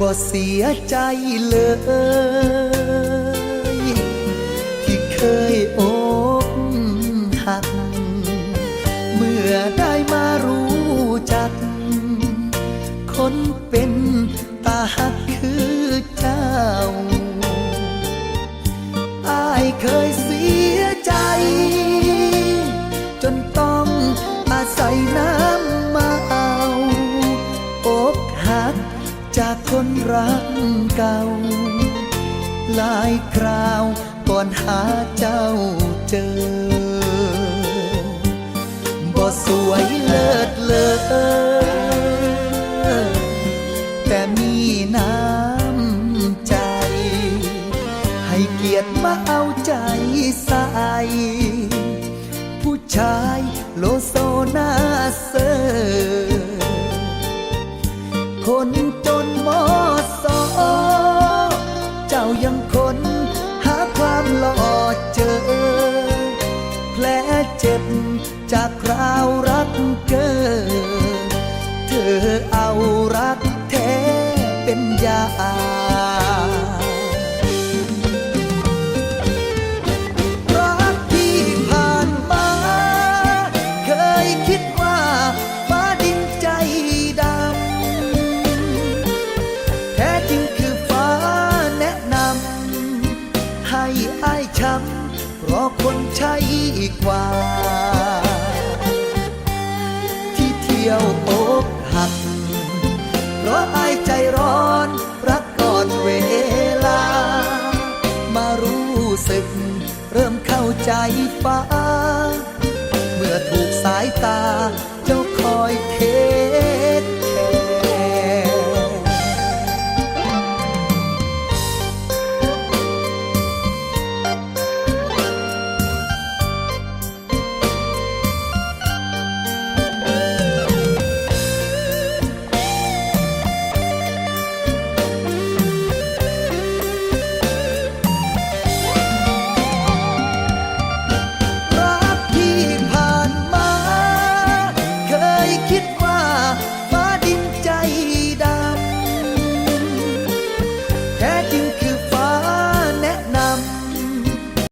บ่เสียใจเลย ที่เคยอกหัก เมื่อได้มารู้จัก คนเป็นตาหักคือเจ้า รักเก่า หลายคราวก่อนหาเจ้าเจอ บ่สวยเลิศเลอแต่มีน้ำใจ ให้เกียรติมาเอาใจใส่ผู้ชายโลโซนาเซอร์คนจนมอส อเจ้ายังคนหาความหล่อเจอ แผลเจ็บจากคราวรักเจอเธอเอารักแท้เป็นยา ช้ำเพราะคนใช่กว่า ที่เที่ยวอกหัก เพราะอายใจร้อนรักก่อนเวลา มารู้สึก เริ่มเข้าใจฟ้า เมื่อถูกสายตา